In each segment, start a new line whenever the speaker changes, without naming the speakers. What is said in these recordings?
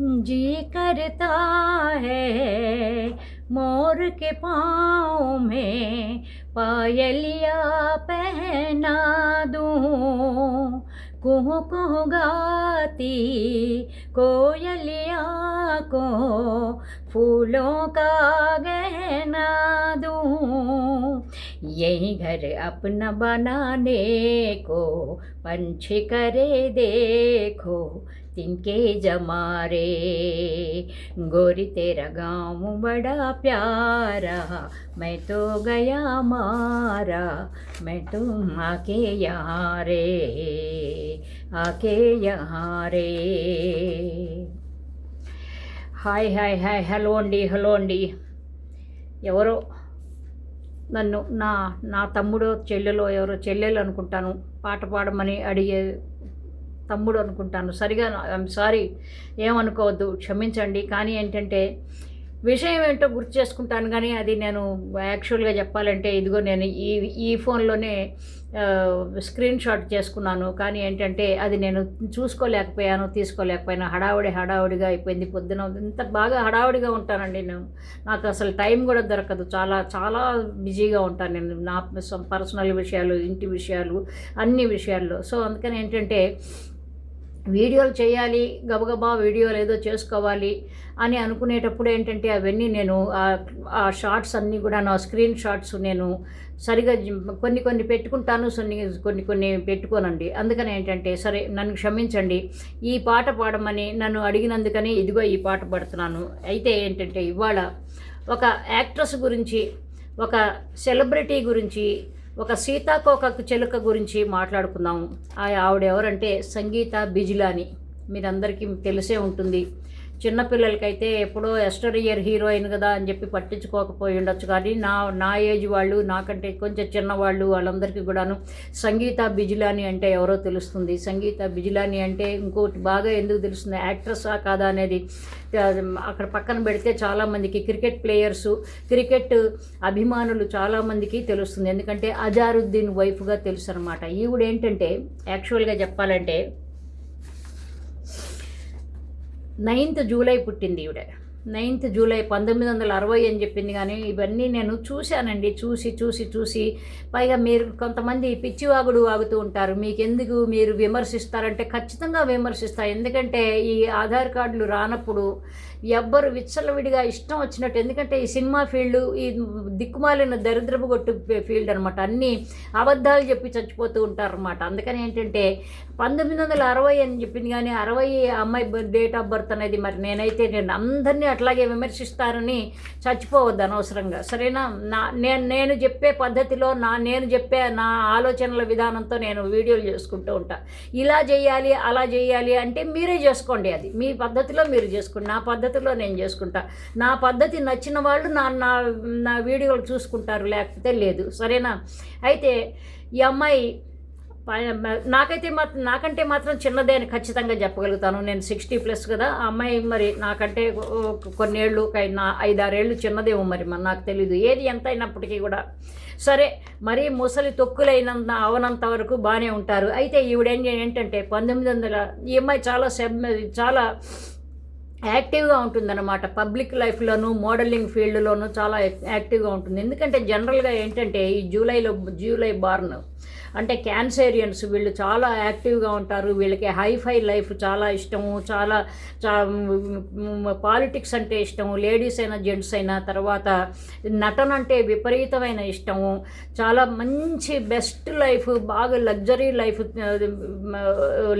जी करता है, मोर के पाँव में पायलिया पहना दूँ। कुहू कुहू गाती कोयलिया को, फूलों का गहना दूँ। यही घर अपना बनाने को पंछी करे देखो तिनके जमारे गोरी तेरा गाँव बड़ा प्यारा मैं तो गया मारा मैं तुम आके यहाँ रे आके यहाँ रे హాయ్ హాయ్ హాయ్ హలో అండి హలో అండి ఎవరో నన్ను నా నా తమ్ముడు చెల్లెలో ఎవరో చెల్లెలు అనుకుంటాను. పాట పాడమని అడిగే తమ్ముడు అనుకుంటాను. సరిగా ఐఎమ్ సారీ ఏమనుకోవద్దు క్షమించండి. కానీ ఏంటంటే విషయం ఏంటో గుర్తు చేసుకుంటాను కానీ అది నేను యాక్చువల్గా చెప్పాలంటే ఇదిగో నేను ఈ ఈ ఫోన్లోనే స్క్రీన్ షాట్ చేసుకున్నాను. కానీ ఏంటంటే అది నేను చూసుకోలేకపోయాను తీసుకోలేకపోయాను. హడావుడి హడావుడిగా అయిపోయింది. పొద్దున ఇంత బాగా హడావుడిగా ఉంటానండి నేను. నాకు అసలు టైం కూడా దొరకదు. చాలా చాలా బిజీగా ఉంటాను నేను. నా పర్సనల్ విషయాలు ఇంటి విషయాలు అన్ని విషయాల్లో. సో అందుకని ఏంటంటే వీడియోలు చేయాలి గబగబా వీడియోలు ఏదో చేసుకోవాలి అని అనుకునేటప్పుడు ఏంటంటే అవన్నీ నేను ఆ షార్ట్స్ అన్నీ కూడా నా స్క్రీన్ షాట్స్ నేను సరిగా కొన్ని కొన్ని పెట్టుకుంటాను కొన్ని కొన్ని కొన్ని పెట్టుకోనండి. అందుకని ఏంటంటే సరే నన్ను క్షమించండి. ఈ పాట పాడమని నన్ను అడిగినందుకని ఇదిగో ఈ పాట పాడుతున్నాను. అయితే ఏంటంటే ఇవాళ ఒక యాక్ట్రెస్ గురించి ఒక సెలబ్రిటీ గురించి ఒక సీతాకోక చిలుక గురించి మాట్లాడుకుందాము ఆ ఆవిడ ఎవరంటే సంగీత బిజిలాని. మీరందరికీ తెలిసే ఉంటుంది. చిన్నపిల్లలకైతే ఎప్పుడో ఎస్టర్ ఇయర్ హీరోయిన్ కదా అని చెప్పి పట్టించుకోకపోయి ఉండొచ్చు. కానీ నా నా ఏజ్ వాళ్ళు నాకంటే కొంచెం చిన్నవాళ్ళు వాళ్ళందరికీ కూడాను సంగీత బిజిలాని అంటే ఎవరో తెలుస్తుంది. సంగీత బిజిలాని అంటే ఇంకోటి బాగా ఎందుకు తెలుస్తుంది? యాక్ట్రెస్సా కాదా అనేది అక్కడ పక్కన పెడితే చాలామందికి క్రికెట్ ప్లేయర్సు క్రికెట్ అభిమానులు చాలామందికి తెలుస్తుంది. ఎందుకంటే అజారుద్దీన్ వైఫ్గా తెలుసు అనమాట ఈవిడ ఏంటంటే యాక్చువల్గా చెప్పాలంటే నైన్త్ జూలై పుట్టింది ఈవిడ. నైన్త్ జూలై పంతొమ్మిది వందల అరవై అని చెప్పింది కానీ ఇవన్నీ నేను చూశానండి. చూసి చూసి చూసి పైగా మీరు కొంతమంది పిచ్చివాగుడు వాగుతూ ఉంటారు. మీకెందుకు మీరు విమర్శిస్తారంటే ఖచ్చితంగా విమర్శిస్తారు ఎందుకంటే ఈ ఆధార్ కార్డులు రానప్పుడు ఎవ్వరు విచ్చలవిడిగా ఇష్టం వచ్చినట్టు. ఎందుకంటే ఈ సినిమా ఫీల్డ్ ఈ దిక్కుమాలిన దరిద్రపు కొట్టు ఫీల్డ్ అనమాట అన్నీ అబద్ధాలు చెప్పి చచ్చిపోతూ ఉంటారు అనమాట అందుకని ఏంటంటే పంతొమ్మిది వందల అరవై అని చెప్పింది కానీ అరవై అమ్మాయి డేట్ ఆఫ్ బర్త్ అనేది మరి నేనైతే నేను అందరినీ అట్లాగే విమర్శిస్తారని చచ్చిపోవద్దు అనవసరంగా. సరేనా? నా నేను నేను చెప్పే పద్ధతిలో నా నేను చెప్పే నా ఆలోచనల విధానంతో నేను వీడియోలు చేసుకుంటూ ఉంటా. ఇలా చేయాలి అలా చేయాలి అంటే మీరే చేసుకోండి అది. మీ పద్ధతిలో మీరు చేసుకోండి. నా పద్ధతి పద్ధతిలో నేను చేసుకుంటా. నా పద్ధతి నచ్చిన వాళ్ళు నా నా నా వీడియోలు చూసుకుంటారు లేకపోతే లేదు. సరేనా? అయితే ఈ అమ్మాయి నాకైతే మాత్రం నాకంటే మాత్రం చిన్నదే అని ఖచ్చితంగా చెప్పగలుగుతాను. నేను సిక్స్టీ ప్లస్ కదా. ఆ అమ్మాయి మరి నాకంటే కొన్నేళ్ళు నా ఐదారేళ్ళు చిన్నదేమో మరి మరి నాకు తెలీదు. ఏది ఎంత అయినప్పటికీ కూడా. సరే మరీ ముసలి తొక్కులైనంత అవనంత వరకు బాగానే ఉంటారు. అయితే ఈవిడ ఏంటంటే పంతొమ్మిది వందల ఈ అమ్మాయి చాలా సెబ్ చాలా యాక్టివ్గా ఉంటుందన్నమాట. పబ్లిక్ లైఫ్లోను మోడలింగ్ ఫీల్డ్లోనూ చాలా యాక్టివ్గా ఉంటుంది. ఎందుకంటే జనరల్గా ఏంటంటే ఈ జూలైలో జూలై బార్న్ అంటే క్యాన్సేరియన్స్ వీళ్ళు చాలా యాక్టివ్గా ఉంటారు. వీళ్ళకి హైఫై లైఫ్ చాలా ఇష్టము. చాలా పాలిటిక్స్ అంటే ఇష్టము. లేడీస్ అయినా జెంట్స్ అయినా తర్వాత నటన అంటే విపరీతమైన ఇష్టము. చాలా మంచి బెస్ట్ లైఫ్ బాగా లగ్జరీ లైఫ్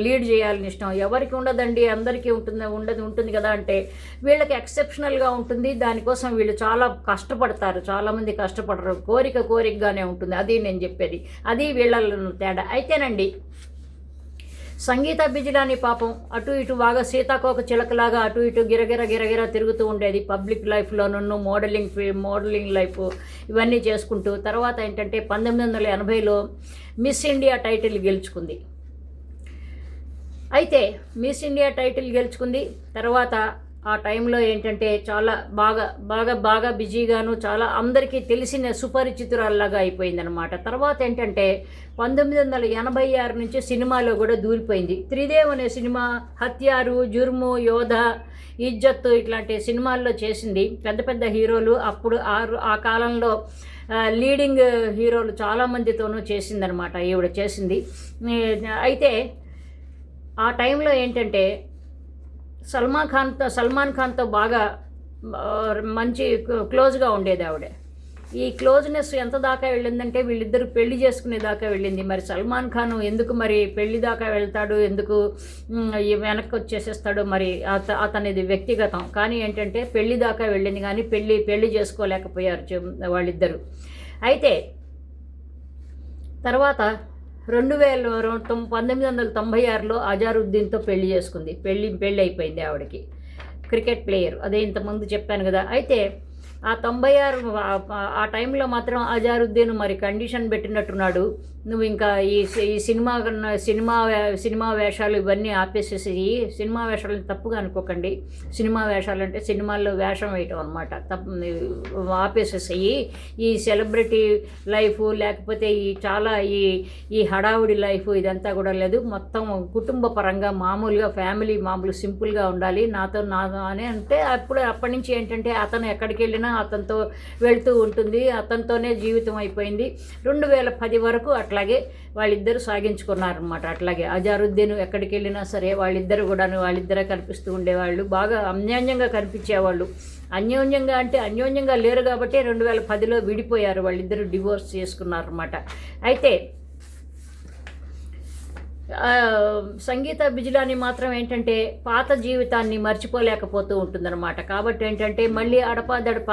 లీడ్ చేయాలని ఇష్టం. ఎవరికి ఉండదండి అందరికీ ఉంటుంది ఉండదు ఉంటుంది కదా అంటే వీళ్ళకి ఎక్సెప్షనల్గా ఉంటుంది. దానికోసం వీళ్ళు చాలా కష్టపడతారు. చాలామంది కష్టపడరు. కోరిక కోరికగానే ఉంటుంది. అది నేను చెప్పేది. అది వీళ్ళలో తేడా. అయితేనండి సంగీత బిజిలాని పాపం అటు ఇటు బాగా సీతాకోక చిలకలాగా అటు ఇటు గిరగిర గిరగిర తిరుగుతూ ఉండేది పబ్లిక్ లైఫ్లోనూ మోడలింగ్ ఫీ- మోడలింగ్ లైఫ్ ఇవన్నీ చేసుకుంటూ. తర్వాత ఏంటంటే పంతొమ్మిది వందల ఎనభైలో మిస్ ఇండియా టైటిల్ గెలుచుకుంది. అయితే మిస్ ఇండియా టైటిల్ గెలుచుకుంది. తర్వాత ఆ టైంలో ఏంటంటే చాలా బాగా బాగా బాగా బిజీగాను చాలా అందరికీ తెలిసిన సుపరిచితురాల్లాగా అయిపోయిందనమాట తర్వాత ఏంటంటే పంతొమ్మిది వందల ఎనభై ఆరు నుంచి సినిమాలో కూడా దూరిపోయింది. త్రిదేవ్ అనే సినిమా హత్యారు జుర్ము యోధ ఇజ్జత్ ఇట్లాంటి సినిమాల్లో చేసింది. పెద్ద పెద్ద హీరోలు అప్పుడు ఆ ఆ కాలంలో లీడింగ్ హీరోలు చాలామందితోనూ చేసిందనమాట ఈవిడ చేసింది. అయితే ఆ టైంలో ఏంటంటే సల్మాన్ ఖాన్తో సల్మాన్ ఖాన్తో బాగా మంచి క్లోజ్గా ఉండేది ఆవిడ. ఈ క్లోజ్నెస్ ఎంత దాకా వెళ్ళిందంటే వీళ్ళిద్దరు పెళ్ళి చేసుకునే దాకా వెళ్ళింది. మరి సల్మాన్ ఖాన్ ఎందుకు మరి పెళ్ళి దాకా వెళ్తాడు? ఎందుకు వెనక్కి వచ్చేసేస్తాడు? మరి అత అతనిది వ్యక్తిగతం. కానీ ఏంటంటే పెళ్ళి దాకా వెళ్ళింది కానీ పెళ్ళి పెళ్ళి చేసుకోలేకపోయారు వాళ్ళిద్దరూ వాళ్ళిద్దరు. అయితే తర్వాత రెండు వేల పంతొమ్మిది వందల తొంభై ఆరులో అజారుద్దీన్తో పెళ్ళి చేసుకుంది. పెళ్ళి పెళ్ళి అయిపోయింది ఆవిడకి. Cricket player. అదే ఇంతకుముందు చెప్పాను కదా. అయితే ఆ తొంభై ఆరు ఆ- టైంలో మాత్రం అజారుద్దీన్ మరి కండిషన్ పెట్టినట్టున్నాడు. నువ్వు ఇంకా ఈ సి- ఈ సినిమా సినిమా సినిమా వేషాలు ఇవన్నీ ఆపేసేసి సినిమా వేషాలను తప్పుగా అనుకోకండి. సినిమా వేషాలు అంటే సినిమాల్లో వేషం వేయటం అనమాట తప్పు ఆపేసేసేయి. ఈ సెలబ్రిటీ లైఫ్ లేకపోతే ఈ చాలా ఈ ఈ హడావుడి లైఫ్ ఇదంతా కూడా లేదు. మొత్తం కుటుంబ పరంగా మామూలుగా ఫ్యామిలీ మామూలు సింపుల్గా ఉండాలి. నాతో నా అని అంటే అప్పుడు అప్పటి నుంచి ఏంటంటే అతను ఎక్కడికి వెళ్ళినా అతనితో వెళ్తూ ఉంటుంది. అతనితోనే జీవితం అయిపోయింది. రెండు వేల పది వరకు అట్లాగే వాళ్ళిద్దరు సాగించుకున్నారనమాట అట్లాగే అజారుద్దీన్ ఎక్కడికి వెళ్ళినా సరే వాళ్ళిద్దరు కూడా వాళ్ళిద్దరే కనిపిస్తూ ఉండేవాళ్ళు. బాగా అన్యోన్యంగా కనిపించేవాళ్ళు. అన్యోన్యంగా అంటే అన్యోన్యంగా లేరు కాబట్టి రెండు వేల పదిలో విడిపోయారు. వాళ్ళిద్దరు డివోర్స్ చేసుకున్నారన్నమాట. అయితే సంగీత బిజిలాని మాత్రం ఏంటంటే పాత జీవితాన్ని మర్చిపోలేకపోతూ ఉంటుందన్నమాట. కాబట్టి ఏంటంటే మళ్ళీ అడపా దడప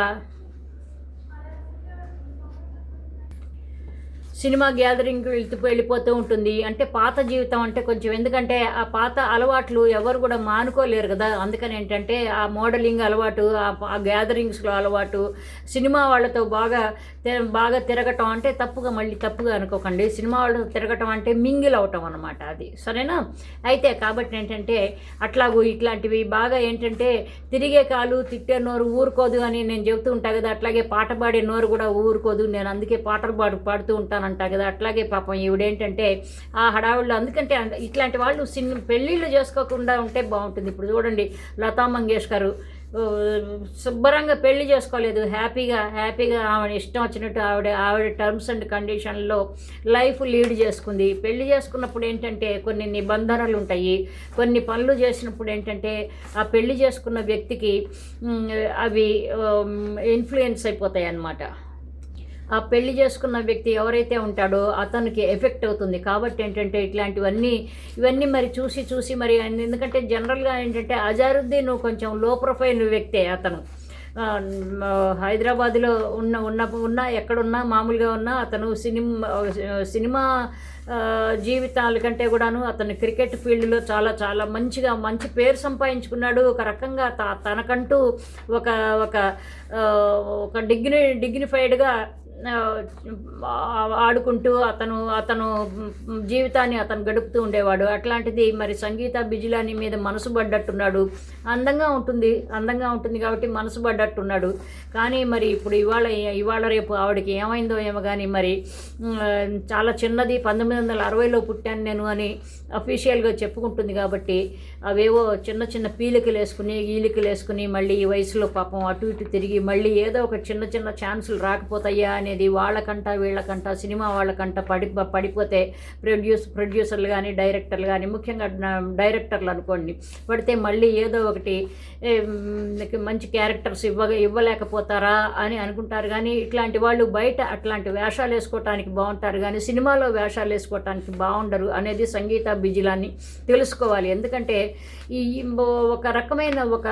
సినిమా గ్యాదరింగ్ వెళ్తూ వెళ్ళిపోతూ ఉంటుంది. అంటే పాత జీవితం అంటే కొంచెం ఎందుకంటే ఆ పాత అలవాట్లు ఎవరు కూడా మానుకోలేరు కదా. అందుకని ఏంటంటే ఆ మోడలింగ్ అలవాటు ఆ- గ్యాదరింగ్స్లో అలవాటు సినిమా వాళ్ళతో బాగా బాగా తిరగటం అంటే తప్పుగా మళ్ళీ తప్పుగా అనుకోకండి. సినిమా వాళ్ళతో తిరగటం అంటే మింగిల్ అవటం అనమాట అది. సరేనా? అయితే కాబట్టి ఏంటంటే అట్లాగూ ఇట్లాంటివి బాగా ఏంటంటే తిరిగే కాలు తిట్టే నోరు ఊరుకోదు అని నేను చెబుతూ ఉంటా కదా. అట్లాగే పాట పాడే నోరు కూడా ఊరుకోదు. నేను అందుకే పాటలు పాడు పాడుతూ ఉంటాను ఉంటానంట కదా. అట్లాగే పాపం ఈవిడేంటంటే ఆ హడావుళ్ళు అందుకంటే ఇట్లాంటి వాళ్ళు సిన్ పెళ్ళిళ్ళు చేసుకోకుండా ఉంటే బాగుంటుంది. ఇప్పుడు చూడండి లతా మంగేష్కర్ శుభ్రంగా పెళ్ళి చేసుకోలేదు. హ్యాపీగా హ్యాపీగా ఆవిడ ఇష్టం వచ్చినట్టు ఆవిడ ఆవిడ టర్మ్స్ అండ్ కండిషన్లో లైఫ్ లీడ్ చేసుకుంది. పెళ్ళి చేసుకున్నప్పుడు ఏంటంటే కొన్ని నిబంధనలు ఉంటాయి. కొన్ని పనులు చేసినప్పుడు ఏంటంటే ఆ పెళ్ళి చేసుకున్న వ్యక్తికి అవి ఇన్ఫ్లుయెన్స్ అయిపోతాయి అన్నమాట ఆ పెళ్ళి చేసుకున్న వ్యక్తి ఎవరైతే ఉంటాడో అతనికి ఎఫెక్ట్ అవుతుంది. కాబట్టి ఏంటంటే ఇట్లాంటివన్నీ ఇవన్నీ మరి చూసి చూసి మరి ఎందుకంటే జనరల్గా ఏంటంటే అజారుద్దీన్ కొంచెం లో ప్రొఫైల్ వ్యక్తే అతను. హైదరాబాద్లో ఉన్న ఉన్న ఉన్న ఎక్కడున్నా మామూలుగా ఉన్నా అతను సినిమా సినిమా జీవితాల కంటే కూడాను అతను క్రికెట్ ఫీల్డ్లో చాలా చాలా మంచిగా మంచి పేరు సంపాదించుకున్నాడు. ఒక రకంగా త- తనకంటూ ఒక ఒక ఒక డిగ్ని డిగ్నిఫైడ్గా ఆడుకుంటూ అతను అతను జీవితాన్ని అతను గడుపుతూ ఉండేవాడు. అట్లాంటిది మరి సంగీత బిజిలాని మీద మనసు పడ్డట్టున్నాడు. అందంగా ఉంటుంది అందంగా ఉంటుంది కాబట్టి మనసు పడ్డట్టున్నాడు. కానీ మరి ఇప్పుడు ఇవాళ ఇవాళ రేపు ఆవిడకి ఏమైందో ఏమో కానీ మరి చాలా చిన్నది పంతొమ్మిది వందల అరవైలో పుట్టాను నేను అని అఫీషియల్గా చెప్పుకుంటుంది కాబట్టి అవేవో చిన్న చిన్న పీలికలు వేసుకుని ఈలికలు వేసుకుని మళ్ళీ ఈ వయసులో పాపం అటు ఇటు తిరిగి మళ్ళీ ఏదో ఒక చిన్న చిన్న ఛాన్సులు రాకపోతాయా అని అనేది వాళ్ళకంట వీళ్ళకంట సినిమా వాళ్ళకంట పడి పడిపోతే ప్రొడ్యూస్ ప్రొడ్యూసర్లు కానీ డైరెక్టర్లు కానీ ముఖ్యంగా డైరెక్టర్లు అనుకోండి పడితే మళ్ళీ ఏదో ఒకటి మంచి క్యారెక్టర్స్ ఇవ్వ ఇవ్వలేకపోతారా అని అనుకుంటారు. కానీ ఇట్లాంటి వాళ్ళు బయట అట్లాంటి వేషాలు వేసుకోవటానికి బాగుంటారు. కానీ సినిమాలో వేషాలు వేసుకోవటానికి బాగుండరు అనేది సంగీత బిజిలాన్ని తెలుసుకోవాలి. ఎందుకంటే ఈ ఒక రకమైన ఒక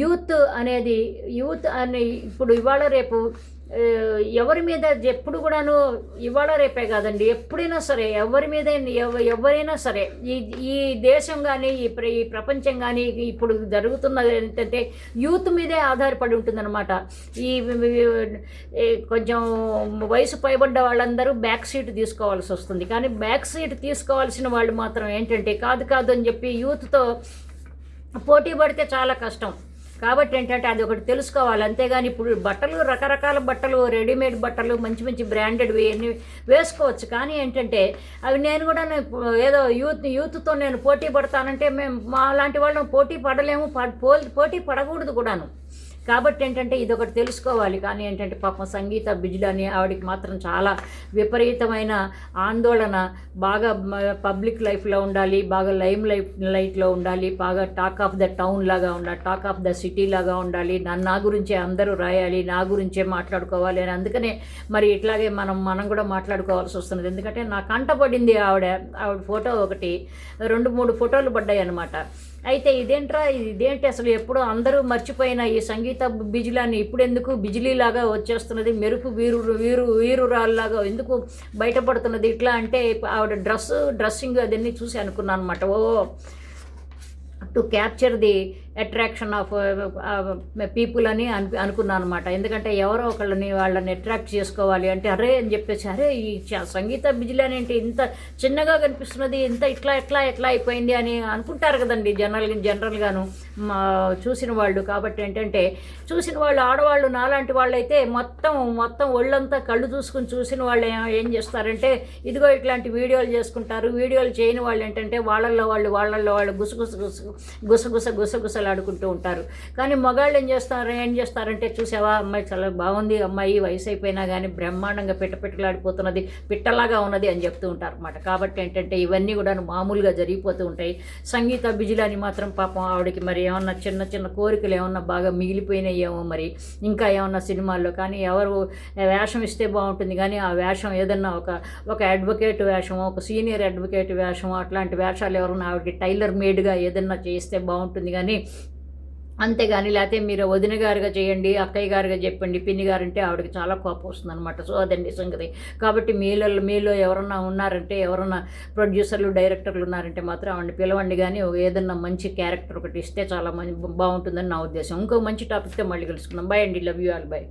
యూత్ అనేది యూత్ అని ఇప్పుడు ఇవాళ రేపు ఎవరి మీద ఎప్పుడు కూడాను ఇవాళ రేపే కాదండి ఎప్పుడైనా సరే ఎవరి మీద ఎవ- ఎవరైనా సరే ఈ ఈ దేశం కానీ ఈ ఈ ప్రపంచం కానీ ఇప్పుడు జరుగుతున్నది ఏంటంటే యూత్ మీదే ఆధారపడి ఉంటుందన్నమాట. ఈ ఈ కొంచెం వయసు పైబడ్డ వాళ్ళందరూ బ్యాక్ సీట్ తీసుకోవాల్సి వస్తుంది. కానీ బ్యాక్ సీట్ తీసుకోవాల్సిన వాళ్ళు మాత్రం ఏంటంటే కాదు కాదు అని చెప్పి యూత్తో పోటీ పడితే చాలా కష్టం. కాబట్టి ఏంటంటే అది ఒకటి తెలుసుకోవాలి. అంతేగాని ఇప్పుడు బట్టలు రకరకాల బట్టలు రెడీమేడ్ బట్టలు మంచి మంచి బ్రాండెడ్వి అన్నీ వేసుకోవచ్చు. కానీ ఏంటంటే అవి నేను కూడా ఏదో యూత్ యూత్తో నేను పోటీ పడతానంటే మేము మా లాంటి వాళ్ళం పోటీ పడలేము పో- పోటీ పడకూడదు కూడాను. కాబట్టి ఏంటంటే ఇది ఒకటి తెలుసుకోవాలి. కానీ ఏంటంటే పాపం సంగీత బిజ్లని ఆవిడకి మాత్రం చాలా విపరీతమైన ఆందోళన. బాగా పబ్లిక్ లైఫ్లో ఉండాలి బాగా లైమ్ లైఫ్ లైట్లో ఉండాలి బాగా టాక్ ఆఫ్ ద టౌన్ లాగా ఉండాలి టాక్ ఆఫ్ ద సిటీ లాగా ఉండాలి. నా నా గురించే అందరూ రాయాలి నా గురించే మాట్లాడుకోవాలి అని అందుకనే మరి ఇట్లాగే మనం మనం కూడా మాట్లాడుకోవాల్సి వస్తున్నది. ఎందుకంటే నా కంట పడింది ఆవిడ ఆవిడ ఫోటో ఒకటి. రెండు మూడు ఫోటోలు పడ్డాయి అనమాట అయితే ఇదేంట్రా ఇదేంటి అసలు ఎప్పుడో అందరూ మర్చిపోయిన ఈ సంగీత బిజిలాన్ని ఇప్పుడు ఎందుకు బిజిలీలాగా వచ్చేస్తున్నది మెరుపు వీరు వీరు వీరురాల్లాగా ఎందుకు బయటపడుతున్నది? ఇట్లా అంటే ఆవిడ డ్రెస్ డ్రెస్సింగ్ అదన్నీ చూసి అనుకున్నాను అనమాట ఓ to capture the attraction of people అని అను అనుకున్నాను అనమాట ఎందుకంటే ఎవరో ఒకళ్ళని వాళ్ళని అట్రాక్ట్ చేసుకోవాలి అంటే అరే అని చెప్పేసి అరే ఈ సంగీత బిజిలీ ఏంటి? ఇంత చిన్నగా కనిపిస్తున్నది ఇంత ఇట్లా ఎట్లా ఎట్లా అయిపోయింది అని అనుకుంటారు కదండి జనరల్ జనరల్గాను. మా చూసిన వాళ్ళు కాబట్టి ఏంటంటే చూసిన వాళ్ళు ఆడవాళ్ళు నాలాంటి వాళ్ళైతే మొత్తం మొత్తం ఒళ్ళంతా కళ్ళు చూసుకుని చూసిన వాళ్ళు ఏం చేస్తారంటే ఇదిగో ఇట్లాంటి వీడియోలు చేసుకుంటారు. వీడియోలు చేయని వాళ్ళు ఏంటంటే వాళ్ళల్లో వాళ్ళు వాళ్ళల్లో వాళ్ళు గుసగుస గుస గుసగుస గుసగుసలు ఆడుకుంటూ ఉంటారు. కానీ మగాళ్ళు ఏం చేస్తారు? ఏం చేస్తారంటే చూసావా? అమ్మాయి చాలా బాగుంది. అమ్మాయి వయసు అయిపోయినా కానీ బ్రహ్మాండంగా పిట్టపిట్టలాడిపోతున్నది పిట్టలాగా ఉన్నది అని చెప్తూ ఉంటారు అనమాట కాబట్టి ఏంటంటే ఇవన్నీ కూడా మామూలుగా జరిగిపోతూ ఉంటాయి. సంగీత బిజులని మాత్రం పాపం ఆవిడకి మరి ఏమన్నా చిన్న చిన్న కోరికలు ఏమన్నా బాగా మిగిలిపోయినాయేమో మరి. ఇంకా ఏమన్నా సినిమాల్లో కానీ ఎవరు వేషం ఇస్తే బాగుంటుంది కానీ ఆ వేషం ఏదన్నా ఒక ఒక అడ్వకేట్ వేషం ఒక సీనియర్ అడ్వకేట్ వేషం అట్లాంటి వేషాలు ఎవరన్నా ఆవిడకి టైలర్ మేడ్గా ఏదన్నా చేస్తే బాగుంటుంది కానీ అంతేగాని లేకపోతే మీరు వదిన గారుగా చేయండి అక్కయ్య గారుగా చెప్పండి పిన్ని గారు అంటే ఆవిడకి చాలా కోపం వస్తుంది అనమాట సో అదండి సంగతి. కాబట్టి మీలో మీలో ఎవరన్నా ఉన్నారంటే ఎవరన్నా ప్రొడ్యూసర్లు డైరెక్టర్లు ఉన్నారంటే మాత్రం ఆవిడని పిలవండి. కానీ ఏదన్నా మంచి క్యారెక్టర్ ఒకటి ఇస్తే చాలా మంచి బాగుంటుందని నా ఉద్దేశం. ఇంకో మంచి టాపిక్తో మళ్ళీ కలుసుకుందాం. బాయ్ అండి. Love you all. బాయ్